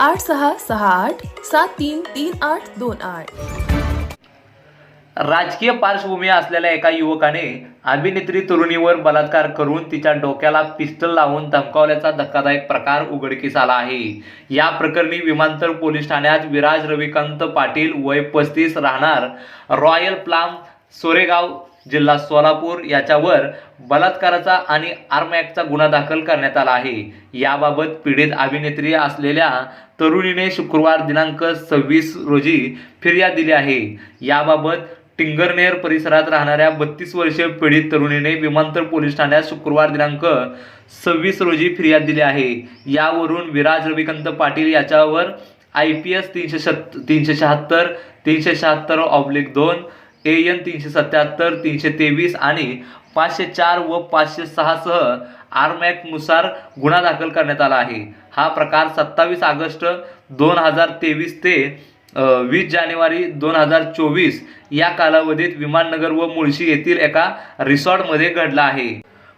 आठ सहा सहा आठ सात तीन तीन आठ दोन आठ. राजकीय पार्श्वभूमी असलेल्या एका युवकाने अभिनेत्री तरुणीवर बलात्कार करून तिच्या डोक्याला पिस्टल लावून धमकावल्याचा धक्कादायक प्रकार उघडकीस आला आहे. या प्रकरणी विमानतळ पोलीस ठाण्यात विराज रविकांत पाटील वय पस्तीस राहणार रॉयल प्लाम सोरेगाव जिल्हा सोलापूर याच्यावर बलात्काराचा आणि आर्म ॲक्टचा गुन्हा दाखल करण्यात आला आहे. याबाबत पीडित अभिनेत्री असलेल्या तरुणीने शुक्रवार दिनांक सव्वीस रोजी फिर्याद दिली आहे. याबाबत टिंगरनेर परिसरात राहणाऱ्या बत्तीस वर्षीय पीडित तरुणीने विमानतळ पोलीस ठाण्यात शुक्रवार दिनांक सव्वीस रोजी फिर्याद दिली आहे. यावरून विराज रविकांत पाटील याच्यावर आय पी एस तीनशे शत तीनशे शहात्तर तीनशे शहात्तर ऑब्लिक दोन ए एन तीनशे सत्याहत्तर तीनशे तेवीस आणि पाचशे चार व पाचशे सहासह आरमॅकनुसार गुन्हा दाखल करण्यात आला आहे. हा प्रकार सत्तावीस ऑगस्ट दोन हजार तेवीस ते वीस जानेवारी दोन हजार चोवीस या कालावधीत विमाननगर व मुळशी येथील एका रिसॉर्टमध्ये घडला आहे.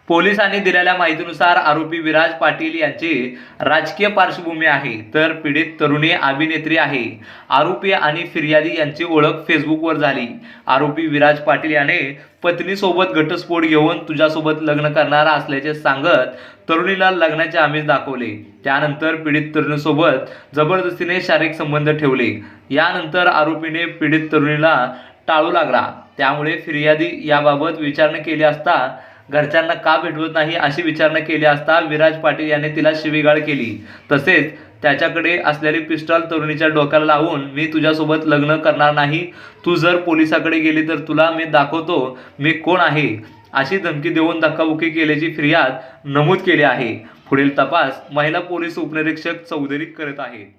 पोलिसांनी दिलेल्या माहितीनुसार आरोपी विराज पाटील यांची राजकीय पार्श्वभूमी आहे तर पीडित तरुणी अभिनेत्री आहे. आरोपी आणि फिर्यादी यांची ओळख फेसबुकवर झाली. आरोपी विराज पाटील याने पत्नीसोबत घटस्फोट घेऊन तुझ्यासोबत लग्न करणार असल्याचे सांगत तरुणीला लग्नाचे आमिष दाखवले. त्यानंतर पीडित तरुणीसोबत जबरदस्तीने शारीरिक संबंध ठेवले. यानंतर आरोपीने पीडित तरुणीला टाळू लागला. त्यामुळे फिर्यादी याबाबत विचारणा केली असता घरच्यांना का भेटवत नाही अशी विचारणा केली असता विराज पाटील याने तिला शिवीगाळ केली. तसेच त्याच्याकडे असलेली पिस्टॉल तरुणीच्या डोक्याला लावून मी तुझ्यासोबत लग्न करणार नाही. तू जर पोलिसाकडे गेली तर तुला मी दाखवतो मी कोण आहे. अशी धमकी देऊन धक्काबुक्की केल्याची फिर्याद नमूद केली आहे. पुढील तपास महिला पोलीस उपनिरीक्षक चौधरी करत आहेत